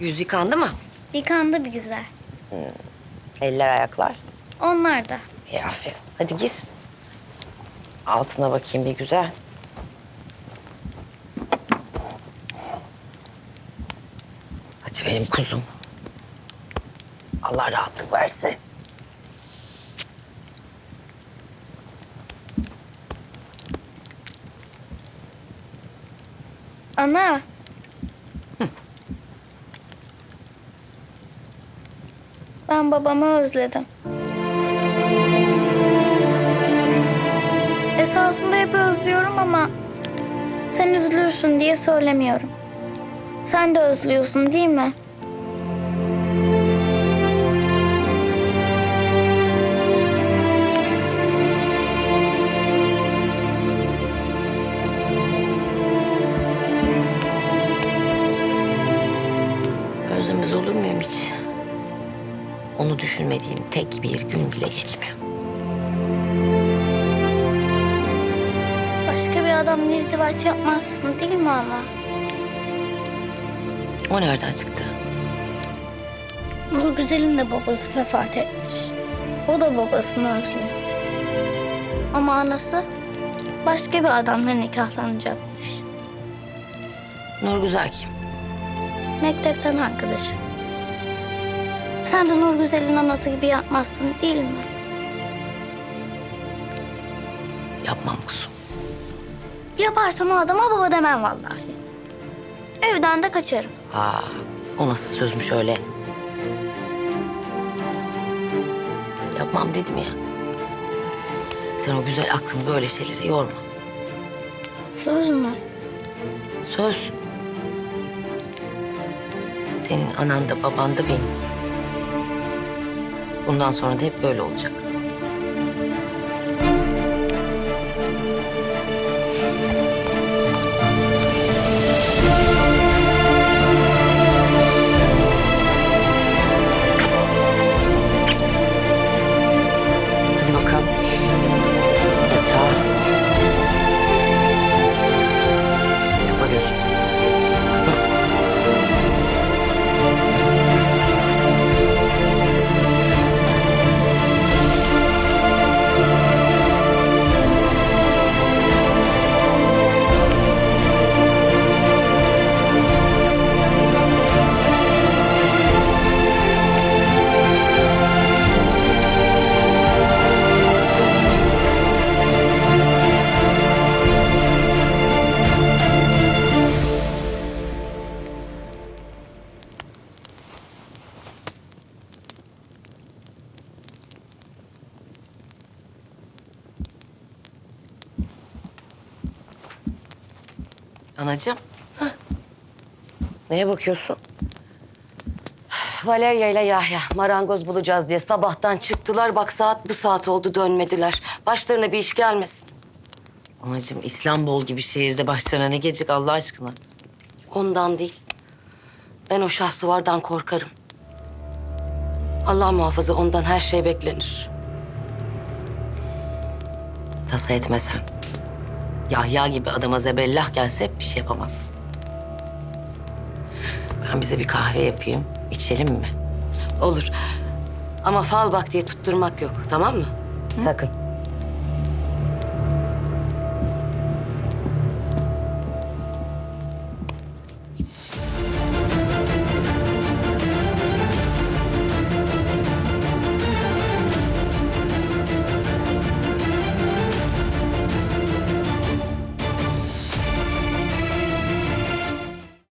Yüz yıkandı mı? Yıkandı bir güzel. Eller ayaklar. Onlar da. İyi aferin. Hadi gir. Altına bakayım bir güzel. Hadi benim kuzum. Allah rahatlık versin. Ana. Ben babamı özledim. Esasında hep özlüyorum ama sen üzülürsün diye söylemiyorum. Sen de özlüyorsun değil mi? Özlemez olur muyum hiç? Onu düşünmediğim tek bir gün bile geçmiyor. Başka bir adamla izdivaç yapmazsın değil mi ana? O nereden çıktı? Nur Güzel'in de babası vefat etmiş. O da babasını özlüyor. Ama anası başka bir adamla nikahlanacakmış. Nur Güzel kim? Mektepten arkadaşı. Sen de Nur Güzel'in anası gibi yapmazsın değil mi? Yapmam kuzum. Yaparsan o adama baba demem vallahi. Evden de kaçarım. Aa, o nasıl sözmüş öyle? Yapmam dedim ya. Sen o güzel aklını böyle şeylere yorma. Söz mü? Söz. Senin anan da baban da benim. Bundan sonra da hep böyle olacak. Anacığım. hah. Neye bakıyorsun? Valeria ile Yahya marangoz bulacağız diye sabahtan çıktılar. Bak saat bu saat oldu dönmediler. Başlarına bir iş gelmesin. Anacığım İstanbul gibi şehirde başlarına ne gelecek Allah aşkına? Ondan değil. Ben o şahsuvardan korkarım. Allah muhafaza ondan her şey beklenir. Tasa etme sen. Yahya gibi adama zebellah gelse bir şey yapamaz. Ben bize bir kahve yapayım. içelim mi? Olur. Ama fal bak diye tutturmak yok. Tamam mı? Sakın.